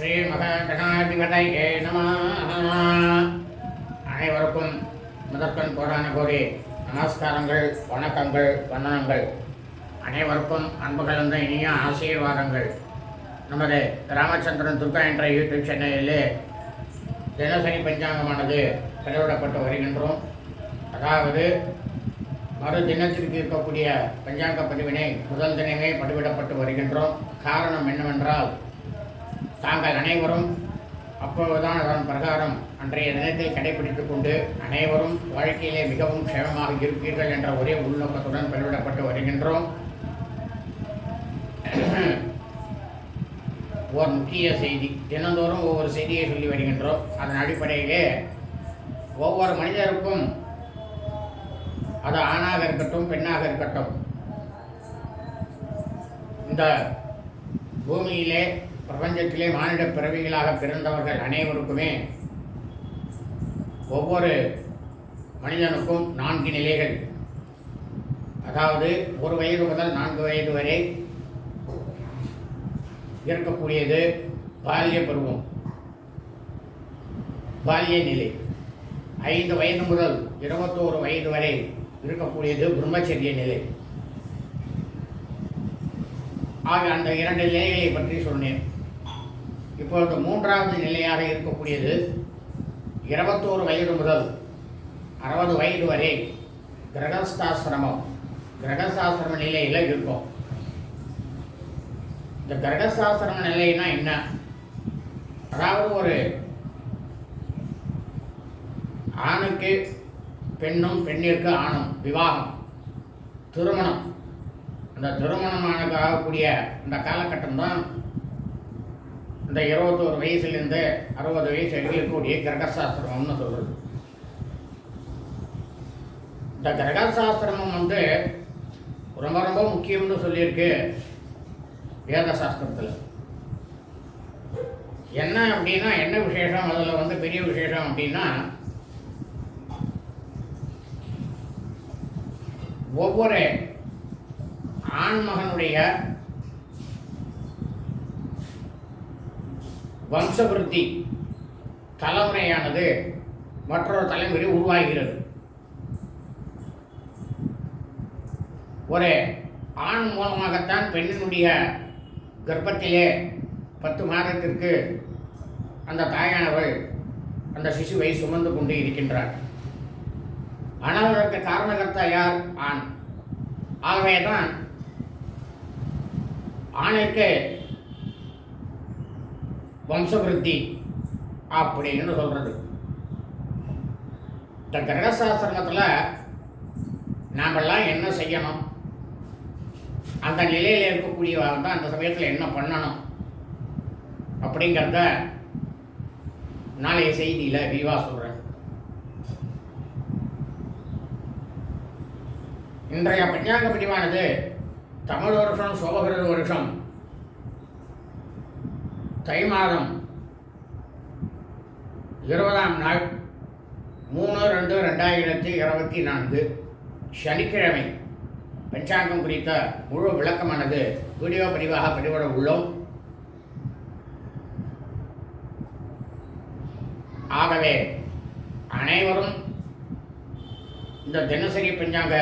ஸ்ரீமகாகணாதிபதையே நம. அனைவருக்கும் முதற்கண் கோடான கோடி நமஸ்காரங்கள் வணக்கங்கள் வந்தனங்கள். அனைவருக்கும் அன்பு கலந்த இனிய ஆசீர்வாதங்கள். நமது ராமச்சந்திரன் துர்கா என்ற யூடியூப் சேனலிலே தினசரி பஞ்சாங்கமானது செலவிடப்பட்டு வருகின்றோம். அதாவது மறு தினத்திற்கு இருக்கக்கூடிய பஞ்சாங்க பதிவினை முதல் தினமே பதிவிடப்பட்டு வருகின்றோம். காரணம் என்னவென்றால் தாங்கள் அனைவரும் அப்போதுதான் அதன் பிரகாரம் அன்றைய தினத்தை கடைபிடித்துக் கொண்டு அனைவரும் வாழ்க்கையிலே மிகவும் க்ஷேமமாக இருப்பீர்கள் என்ற ஒரே உள்நோக்கத்துடன் பெருவிடப்பட்டு வருகின்றோம். ஒரு முக்கிய செய்தி. தினந்தோறும் ஒவ்வொரு செய்தியை சொல்லி வருகின்றோம். அதன் அடிப்படையிலே ஒவ்வொரு மனிதருக்கும் அது ஆணாக இருக்கட்டும் பெண்ணாக இருக்கட்டும் இந்த பூமியிலே பிரபஞ்சத்திலே மானிட பிறவிகளாக பிறந்தவர்கள் அனைவருக்குமே ஒவ்வொரு மனிதனுக்கும் நான்கு நிலைகள். அதாவது ஒரு வயது முதல் நான்கு வயது வரை இருக்கக்கூடியது பால்ய பருவம். பால்ய நிலை. ஐந்து வயது முதல் இருபத்தோரு வயது வரை இருக்கக்கூடியது பிரம்மச்சரிய நிலை. ஆக அந்த இரண்டு நிலைகளை பற்றி சொன்னேன். இப்பொழுது மூன்றாவது நிலையாக இருக்கக்கூடியது இருபத்தோரு வயது முதல் அறுபது வயது வரை கிரகஸ்தாசிரமம். கிரகசாஸ்திரம நிலையில் இருக்கும். இந்த கிரகசாஸ்திரம நிலைன்னா என்ன? அதாவது ஒரு ஆணுக்கு பெண்ணும் பெண்ணிற்கு ஆணும் விவாகம் திருமணம். அந்த திருமணமான ஆகக்கூடிய இந்த காலகட்டம் தான் இந்த இருபத்தோரு வயசுலேருந்து அறுபது வயசு வரைக்கும் இருக்கக்கூடிய கிரகசாஸ்திரம்னு சொல்கிறது இந்த கிரகசாஸ்திரமும் வந்து ரொம்ப ரொம்ப முக்கியம்னு சொல்லியிருக்கு வேத சாஸ்திரத்தில் என்ன அப்படின்னா என்ன விசேஷம்? அதில் வந்து பெரிய விசேஷம் அப்படின்னா ஒவ்வொரு ஆண்மகனுடைய வம்சவிருத்தி தலைமுறையானது மற்றொரு தலைமுறை உருவாகிறது. ஒரு ஆண் மூலமாகத்தான் பெண்ணினுடைய கர்ப்பத்திலே பத்து மாதத்திற்கு அந்த தாயானவள் அந்த சிசுவை சுமந்து கொண்டு இருக்கின்றார் ஆனால் அதற்கு காரணகர்த்தா யார்? ஆண். ஆகவே தான் ஆணிற்கு வம்சவிருத்தி அப்படின்னு சொல்கிறது இந்த கிரகசாஸ்திரத்தில் நாமெல்லாம் என்ன செய்யணும்? அந்த நிலையில் இருக்கக்கூடியவாக தான் அந்த சமயத்தில் என்ன பண்ணணும்? அப்படிங்கிறத நாளைய செய்தியில் விரிவாக சொல்கிறேன் இன்றைய பஞ்சாங்க பிரிவானது தமிழ் வருஷம் சோபகிருத வருஷம் தை மாதம் இருபதாம் நாள் மூணு ரெண்டு ரெண்டாயிரத்தி இருபத்தி நான்கு சனிக்கிழமை. பஞ்சாங்கம் குறித்த முழு விளக்கமானது வீடியோ பதிவாக பதிவிட உள்ளோம். ஆகவே அனைவரும் இந்த தினசரி பஞ்சாங்க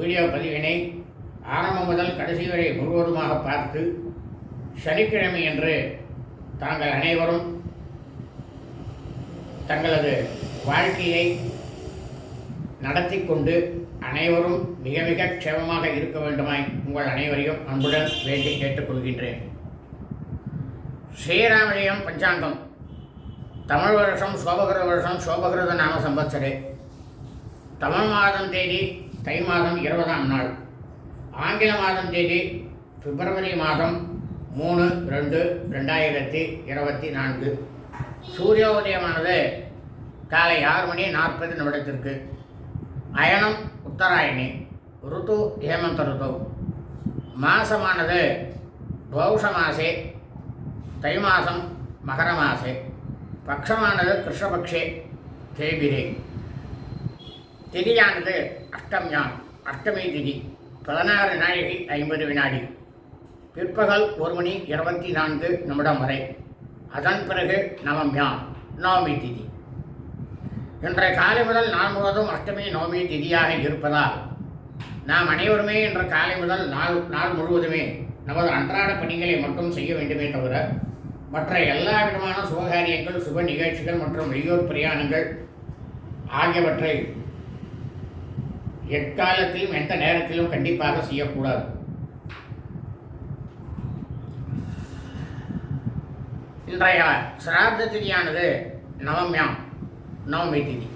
வீடியோ பதிவினை ஆரம்பம் முதல் கடைசி வரை முழுவதுமாக பார்த்து சனிக்கிழமை என்று தாங்கள் அனைவரும் தங்களது வாழ்க்கையை நடத்தி கொண்டு அனைவரும் மிக மிக க்ஷேமமாக இருக்க வேண்டுமாய் உங்கள் அனைவரையும் அன்புடன் வேண்டி கேட்டுக்கொள்கின்றேன். ஸ்ரீராமலியம் பஞ்சாங்கம். தமிழ் வருஷம் சோபகிருத வருஷம் சோபகிருத நாம சம்பத்சரே தமிழ் மாதம் தேதி தை மாதம் இருபதாம் நாள். ஆங்கில மாதம் தேதி பிப்ரவரி மாதம் மூணு ரெண்டு ரெண்டாயிரத்தி இருபத்தி நான்கு. சூரியோதயமானது காலை ஆறு மணி நாற்பது நிமிடத்திற்கு. அயனம் உத்தராயணி ருத்து ஹேமந்த ருத்து மாசமானது பௌஷ மாசே தை மாதம் மகர மாசே. பக்ஷமானது கிருஷ்ணபக்ஷே தேபிரே. திதியானது அஷ்டம்யாம் அஷ்டமி திதி பதினாறு நாழிகை ஐம்பது வினாடி. பிற்பகல் ஒரு மணி இருபத்தி நான்கு நிமிடம் வரை. அதன் பிறகு நவம்யாம் நவமி திதி. இன்றைய காலை முதல் நாள் முழுவதும் அஷ்டமி நவமி திதியாக இருப்பதால் நாம் அனைவருமே இன்று காலை முதல் நாள் நாள் முழுவதுமே நமது அன்றாட பணிகளை மட்டும் செய்ய வேண்டுமே தவிர மற்ற எல்லா விதமான சுபகாரியங்கள் சுப நிகழ்ச்சிகள் மற்றும் வெளியூர் பிரயாணங்கள் ஆகியவற்றை எக்காலத்திலும் எந்த நேரத்திலும் கண்டிப்பாக செய்யக்கூடாது. இன்றைய சிராத்த திதியானது நவம்யாம் நவமி திதி.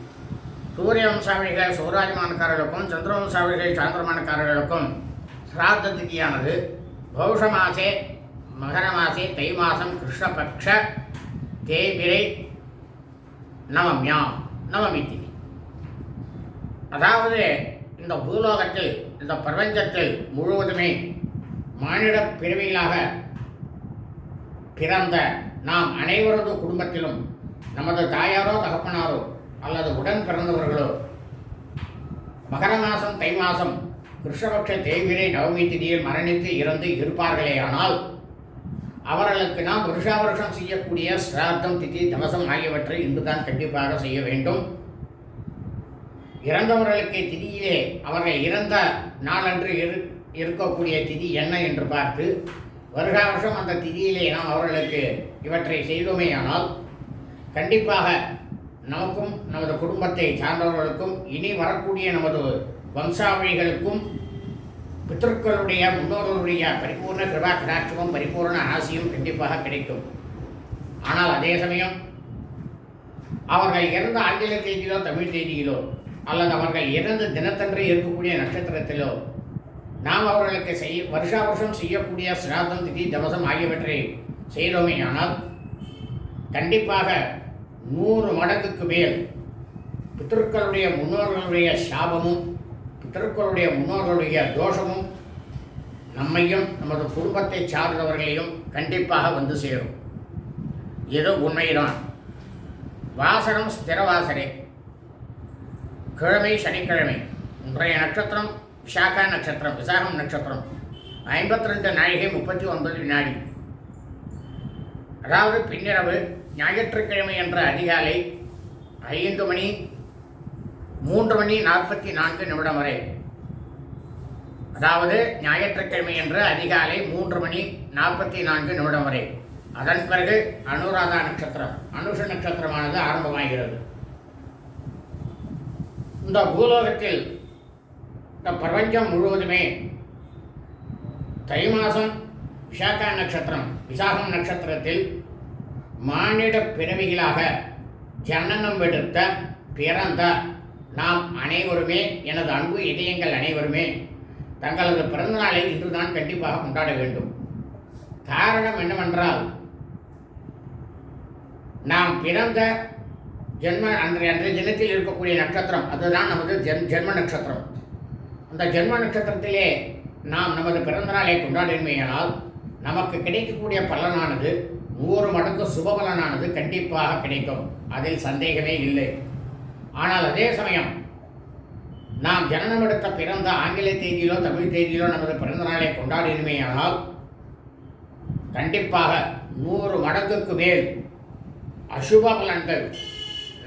சூரிய வம்சாவளிகள் சௌராஜமானக்காரர்களுக்கும் சந்திர வம்சாவளிகள் சாந்திரமானக்காரர்களுக்கும் சிராத்த திதியானது பௌஷ மாசே மகர மாசே தை மாதம் கிருஷ்ணபக்ஷ தேபிரை நவம்யாம் நவமி திதி. அதாவது இந்த பூலோகத்தில் இந்த பிரபஞ்சத்தில் முழுவதுமே மானிட பிறவிகளாக பிறந்த நாம் அனைவரது குடும்பத்திலும் நமது தாயாரோ தகப்பனாரோ அல்லது உடன் பிறந்தவர்களோ மகர மாதம் தை மாதம் கிருஷ்ணபக்ஷ தேய்பிரை நவமி திதியில் மரணித்து இறந்து இருப்பார்களேயானால் அவர்களுக்கு நாம் வருஷா வருஷம் செய்யக்கூடிய சிராத்தம் திதி தவசம் ஆகியவற்றை இன்றுதான் கண்டிப்பாக செய்ய வேண்டும். இறந்தவர்களுக்கு திதியிலே அவர்கள் இறந்த நாளன்று இரு இருக்கக்கூடிய திதி என்ன என்று பார்த்து வருஷா வருஷம் அந்த திதியிலே நாம் அவர்களுக்கு இவற்றை செய்தோமேயானால் கண்டிப்பாக நமக்கும் நமது குடும்பத்தை சார்ந்தவர்களுக்கும் இனி வரக்கூடிய நமது வம்சாவளிகளுக்கும் பித்தர்களுடைய முன்னோர்களுடைய பரிபூர்ண கிருபா கடாட்சமும் பரிபூர்ண ஆசியும் கண்டிப்பாக கிடைக்கும். ஆனால் அதே சமயம் அவர்கள் இறந்த ஆங்கில தேதியிலோ தமிழ் தேதியிலோ அல்லது அவர்கள் இறந்த தினத்தன்று இருக்கக்கூடிய நட்சத்திரத்திலோ நாம் அவர்களுக்கு செய்ய வருஷா வருஷம் செய்யக்கூடிய சிராதம் திதி தவசம் ஆகியவற்றை செய்தோமே ஆனால் கண்டிப்பாக நூறு மடங்குக்கு மேல் பித்தர்களுடைய முன்னோர்களுடைய சாபமும் பித்தர்களுடைய முன்னோர்களுடைய தோஷமும் நம்மையும் நமது குடும்பத்தை சார்ந்தவர்களையும் கண்டிப்பாக வந்து சேரும். இது உண்மைதான். வாசனம் ஸ்திரவாசரே. கிழமை சனிக்கிழமை. இன்றைய நட்சத்திரம் விசாகா நட்சத்திரம் விசாகம் நட்சத்திரம். ஐம்பத்தி ரெண்டு நாழிகை முப்பத்தி ஒன்பது வினாடி. அதாவது பின்னிரவு ஞாயிற்றுக்கிழமை என்ற அதிகாலை ஐந்து மணி மூன்று மணி நாற்பத்தி நான்கு நிமிடம் வரை. அதாவது ஞாயிற்றுக்கிழமை என்று அதிகாலை மூன்று மணி நாற்பத்தி நான்கு நிமிடம் வரை. அதன் பிறகு அனுராதா நட்சத்திரம். அனுஷ நட்சத்திரமானது ஆரம்பமாகிறது. இந்த பூலோகத்தில் இந்த பிரபஞ்சம் முழுவதுமே தை மாதம் விசாகா நட்சத்திரம் விசாகம் நட்சத்திரத்தில் மானிட பிறவிகளாக ஜனனம் எடுத்த பிறந்த நாம் அனைவருமே எனது அன்பு இதயங்கள் அனைவருமே தங்களது பிறந்தநாளை இன்றுதான் கண்டிப்பாக கொண்டாட வேண்டும். காரணம் என்னவென்றால் நாம் பிறந்த ஜென்ம அன்றைய அன்றைய தினத்தில் இருக்கக்கூடிய நட்சத்திரம் அதுதான் நமது ஜென் ஜென்ம நட்சத்திரம். அந்த ஜென்ம நட்சத்திரத்திலே நாம் நமது பிறந்தநாளை கொண்டாடினமையானால் நமக்கு கிடைக்கக்கூடிய பலனானது நூறு மடங்கு சுபபலனானது கண்டிப்பாக கிடைக்கும். அதில் சந்தேகமே இல்லை. ஆனால் அதே சமயம் நாம் ஜனனம் எடுத்த பிறந்த ஆங்கில தேதியிலோ தமிழ் தேதியிலோ நமது பிறந்தநாளை கொண்டாடினமையானால் கண்டிப்பாக நூறு மடங்குக்கு மேல் அசுப பலன்கள்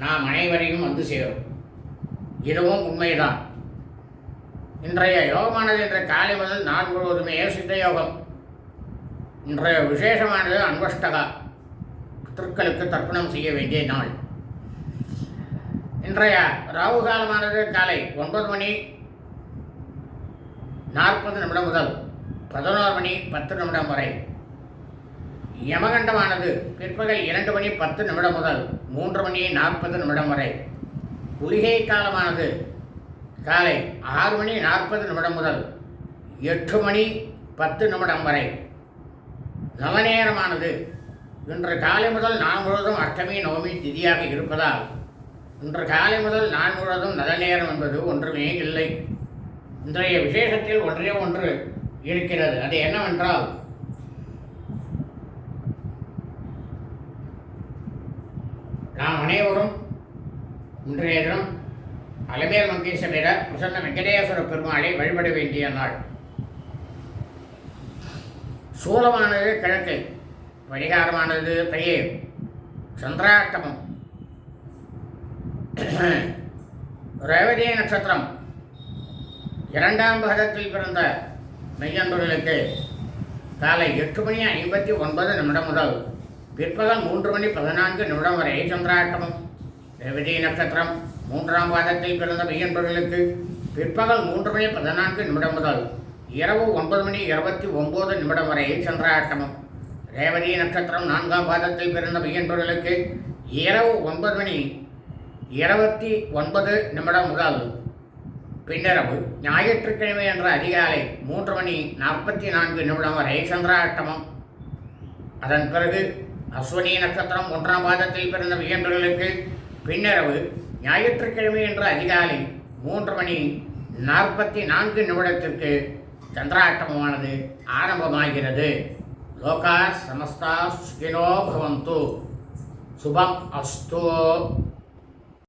நாம் அனைவரையும் வந்து சேரும். இதுவும் உண்மைதான். இன்றைய யோகமானது இன்று காலை முதல் நாள் முழுவதுமே சித்த யோகம். இன்றைய விசேஷமானது அன்வஷ்டகா. பித்திருக்களுக்கு தர்ப்பணம் செய்ய வேண்டிய நாள். இன்றைய ராகு காலமானது காலை ஒன்பது மணி நாற்பது நிமிடம் முதல் பதினோரு மணி பத்து நிமிடம் வரை. யமகண்டமானது பிற்பகல் இரண்டு மணி பத்து நிமிடம் முதல் மூன்று மணி நாற்பது நிமிடம் வரை. குளிகை காலமானது காலை ஆறு மணி நாற்பது நிமிடம் முதல் எட்டு மணி பத்து நிமிடம் வரை நவநேரமானது. இன்று காலை முதல் நான் முழுவதும் அஷ்டமி நவமி திதியாக இருப்பதால் இன்று காலை முதல் நான் முழுவதும் நல்ல நேரம் என்பது ஒன்றுமே இல்லை. இன்றைய விசேஷத்தில் ஒன்றே ஒன்று இருக்கிறது. அது என்னவென்றால் நாம் அனைவரும் இன்றைய தினம் அலமேல் மங்கேசமிட பிரசன்ன வெங்கடேஸ்வர பெருமாளை வழிபட வேண்டிய நாள். சூலமானது கிழக்கு பரிகாரமானது தையே சந்திராட்டமம். ரேவதி நட்சத்திரம். இரண்டாம் பாகத்தில் பிறந்த மெய்யன்பர்களுக்கு காலை எட்டு மணி ஐம்பத்தி ஒன்பது நிமிடம் முதல் பிற்பகல் மூன்று மணி பதினான்கு நிமிடம் வரை சந்திராட்டமம். ரேவதி நட்சத்திரம். மூன்றாம் வாதத்தில் பிறந்த மெய்யன்பர்களுக்கு பிற்பகல் மூன்று மணி பதினான்கு நிமிடம் முதல் இரவு ஒன்பது மணி இருபத்தி ஒன்பது நிமிடம் வரை சந்திராட்டமம் ரேவதி நட்சத்திரம் நான்காம் பாதத்தில் பிறந்த மெய்யன்பர்களுக்கு இரவு ஒன்பது மணி இருபத்தி ஒன்பது நிமிடம் முதல் பின்னரவு ஞாயிற்றுக்கிழமை என்ற அதிகாலை மூன்று மணி நாற்பத்தி நான்கு நிமிடம் வரை சந்திராட்டமம் அதன் பிறகு அஸ்வினி நட்சத்திரம் ஒன்றாம் பாதத்தில் பிறந்த மெய்யன்பர்களுக்கு பின்னரவு ஞாயிற்றுக்கிழமை என்ற அதிகாலை மூன்று மணி நாற்பத்தி நான்கு நிமிடத்திற்கு சந்திராட்டமானது ஆரம்பமாகிறது. லோகா சமஸ்தா சுகினோ பவந்து. சுபம் அஸ்தோ